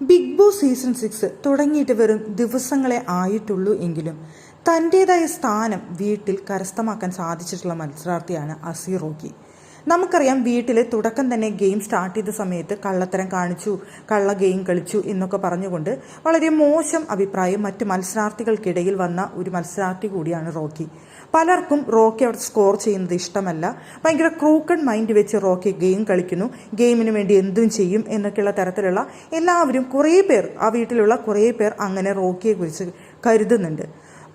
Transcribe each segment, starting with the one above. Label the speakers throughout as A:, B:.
A: Big boss season six തുടങ്ങിയിട്ട് വെറും ദിവസങ്ങളെ ആയിട്ടുള്ളൂ എങ്കിലും തന്റേതായ സ്ഥാനം വീട്ടിൽ കരസ്ഥമാക്കാൻ സാധിച്ചിട്ടുള്ള മത്സരാർത്ഥിയാണ് അസീർ റോക്കി. നമുക്കറിയാം വീട്ടിലെ തുടക്കം തന്നെ ഗെയിം സ്റ്റാർട്ട് ചെയ്ത സമയത്ത് കള്ളത്തരം കാണിച്ചു കള്ള ഗെയിം കളിച്ചു എന്നൊക്കെ പറഞ്ഞുകൊണ്ട് വളരെ മോശം അഭിപ്രായം മറ്റ് മത്സരാർത്ഥികൾക്കിടയിൽ വന്ന ഒരു മത്സരാർത്ഥി കൂടിയാണ് റോക്കി. പലർക്കും റോക്കി അവിടെ സ്കോർ ചെയ്യുന്നത് ഇഷ്ടമല്ല. ഭയങ്കര ക്രൂക്കൺ മൈൻഡ് വെച്ച് റോക്കി ഗെയിം കളിക്കുന്നു ഗെയിമിന് വേണ്ടി എന്തും ചെയ്യും എന്നൊക്കെയുള്ള തരത്തിലുള്ള എല്ലാവരും കുറേ പേർ ആ വീട്ടിലുള്ള കുറേ പേർ അങ്ങനെ റോക്കിയെക്കുറിച്ച് കരുതുന്നുണ്ട്.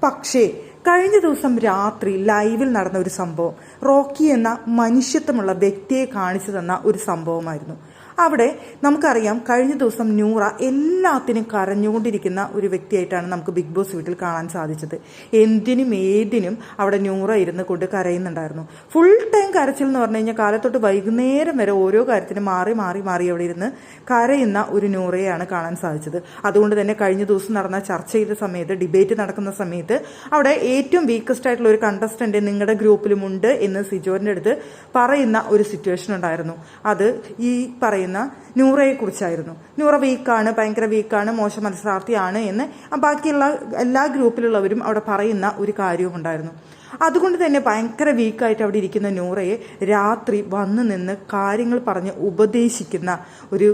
A: പക്ഷേ കഴിഞ്ഞ ദിവസം രാത്രി ലൈവിൽ നടന്ന ഒരു സംഭവം. റോക്കി എന്ന മനുഷ്യത്വമുള്ള വ്യക്തിയെ കാണിച്ചു തന്ന ഒരു സംഭവമായിരുന്നു. അവിടെ നമുക്കറിയാം കഴിഞ്ഞ ദിവസം നൂറ എല്ലാത്തിനും കരഞ്ഞുകൊണ്ടിരിക്കുന്ന ഒരു വ്യക്തിയായിട്ടാണ് നമുക്ക് ബിഗ് ബോസ് വീട്ടിൽ കാണാൻ സാധിച്ചത്. എന്തിനും ഏതിനും അവിടെ നൂറ ഇരുന്ന് കൊണ്ട് കരയുന്നുണ്ടായിരുന്നു. ഫുൾ ടൈം കരച്ചിൽ എന്ന് പറഞ്ഞു കഴിഞ്ഞാൽ കാലത്തൊട്ട് വൈകുന്നേരം വരെ ഓരോ കാര്യത്തിനും മാറി മാറി മാറി അവിടെ ഇരുന്ന് കരയുന്ന ഒരു നൂറയാണ് കാണാൻ സാധിച്ചത്. അതുകൊണ്ട് തന്നെ കഴിഞ്ഞ ദിവസം നടന്ന ചർച്ച ചെയ്ത സമയത്ത് ഡിബേറ്റ് നടക്കുന്ന സമയത്ത് അവിടെ ഏറ്റവും വീക്കസ്റ്റ് ആയിട്ടുള്ള ഒരു കണ്ടസ്റ്റന്റ് നിങ്ങളുടെ ഗ്രൂപ്പിലുമുണ്ട് എന്ന് സിജോറിന്റെ അടുത്ത് പറയുന്ന ഒരു സിറ്റുവേഷൻ ഉണ്ടായിരുന്നു. അത് ഈ പറയുന്ന നൂറയെ കുറിച്ചായിരുന്നു. നൂറ വീക്കാണ് ഭയങ്കര വീക്കാണ് മോശം മത്സരാർത്ഥിയാണ് എന്ന് ബാക്കിയുള്ള എല്ലാ ഗ്രൂപ്പിലുള്ളവരും അവിടെ പറയുന്ന ഒരു കാര്യവും ഉണ്ടായിരുന്നു. അതുകൊണ്ട് തന്നെ ഭയങ്കര വീക്കായിട്ട് അവിടെ ഇരിക്കുന്ന നൂറയെ രാത്രി വന്നു നിന്ന് കാര്യങ്ങൾ പറഞ്ഞ് ഉപദേശിക്കുന്ന ഒരു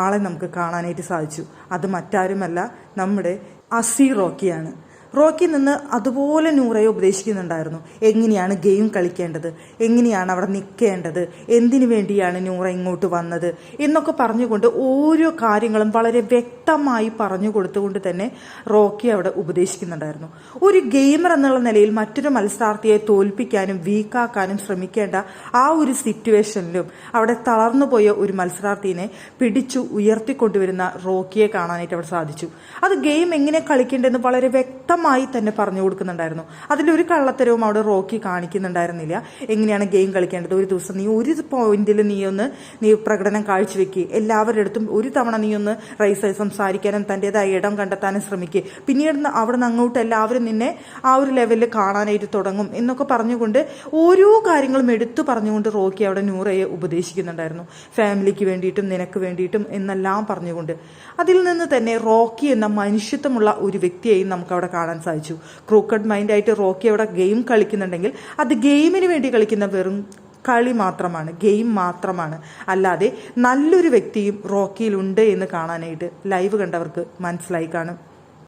A: ആളെ നമുക്ക് കാണാനായിട്ട് സാധിച്ചു. അത് മറ്റാരുമല്ല നമ്മുടെ അസി റോക്കിയാണ്. റോക്കി നിന്ന് അതുപോലെ നൂറയെ ഉപദേശിക്കുന്നുണ്ടായിരുന്നു. എങ്ങനെയാണ് ഗെയിം കളിക്കേണ്ടത്? എങ്ങനെയാണ് അവിടെ നിൽക്കേണ്ടത് എന്തിനു വേണ്ടിയാണ് നൂറ ഇങ്ങോട്ട് വന്നത്? എന്നൊക്കെ പറഞ്ഞുകൊണ്ട് ഓരോ കാര്യങ്ങളും വളരെ വ്യക്തമായി പറഞ്ഞു കൊടുത്തുകൊണ്ട് തന്നെ റോക്കി അവിടെ ഉപദേശിക്കുന്നുണ്ടായിരുന്നു. ഒരു ഗെയിമർ എന്നുള്ള നിലയിൽ മറ്റൊരു മത്സരാർത്ഥിയെ തോൽപ്പിക്കാനും വീക്കാക്കാനും ശ്രമിക്കേണ്ട ആ ഒരു സിറ്റുവേഷനിലും അവിടെ തളർന്നു പോയ ഒരു മത്സരാർത്ഥിനെ പിടിച്ചു ഉയർത്തിക്കൊണ്ടുവരുന്ന റോക്കിയെ കാണാനായിട്ട് അവിടെ സാധിച്ചു. അത് ഗെയിം എങ്ങനെ കളിക്കേണ്ടതെന്ന് വളരെ വ്യക്തമായി തന്നെ പറഞ്ഞു കൊടുക്കുന്നുണ്ടായിരുന്നു. അതിലൊരു കള്ളത്തരവും അവിടെ റോക്കി കാണിക്കുന്നുണ്ടായിരുന്നില്ല. എങ്ങനെയാണ് ഗെയിം കളിക്കേണ്ടത്? ഒരു ദിവസം നീ ഒരു പോയിന്റിൽ നീ ഒന്ന് നീ പ്രകടനം കാഴ്ചവെക്കുക എല്ലാവരുടെ അടുത്തും ഒരു തവണ നീ ഒന്ന് റൈസായി സംസാരിക്കാനും തന്റെതായ ഇടം കണ്ടെത്താനും ശ്രമിക്കുക പിന്നീട് അവിടെ നിന്ന് അങ്ങോട്ട് എല്ലാവരും നിന്നെ ആ ഒരു ലെവലിൽ കാണാനായിട്ട് തുടങ്ങും എന്നൊക്കെ പറഞ്ഞുകൊണ്ട് ഓരോ കാര്യങ്ങളും എടുത്തു പറഞ്ഞുകൊണ്ട് റോക്കി അവിടെ നൂറയെ ഉപദേശിക്കുന്നുണ്ടായിരുന്നു. ഫാമിലിക്ക് വേണ്ടിയിട്ടും നിനക്ക് വേണ്ടിയിട്ടും എന്നെല്ലാം പറഞ്ഞുകൊണ്ട്. അതിൽ നിന്ന് തന്നെ റോക്കി എന്ന മനുഷ്യത്വമുള്ള ഒരു വ്യക്തിയെയും നമുക്ക് അവിടെ കാണാൻ സാധിച്ചു. ക്രൂക്കഡ് മൈൻഡായിട്ട് റോക്കി അവിടെ ഗെയിം കളിക്കുന്നുണ്ടെങ്കിൽ അത് ഗെയിമിന് വേണ്ടി കളിക്കുന്ന വെറും കളി മാത്രമാണ് ഗെയിം മാത്രമാണ്. അല്ലാതെ നല്ലൊരു വ്യക്തിയും റോക്കിയിലുണ്ട് എന്ന് കാണാനായിട്ട് ലൈവ് കണ്ടവർക്ക് മനസ്സിലായി കാണും.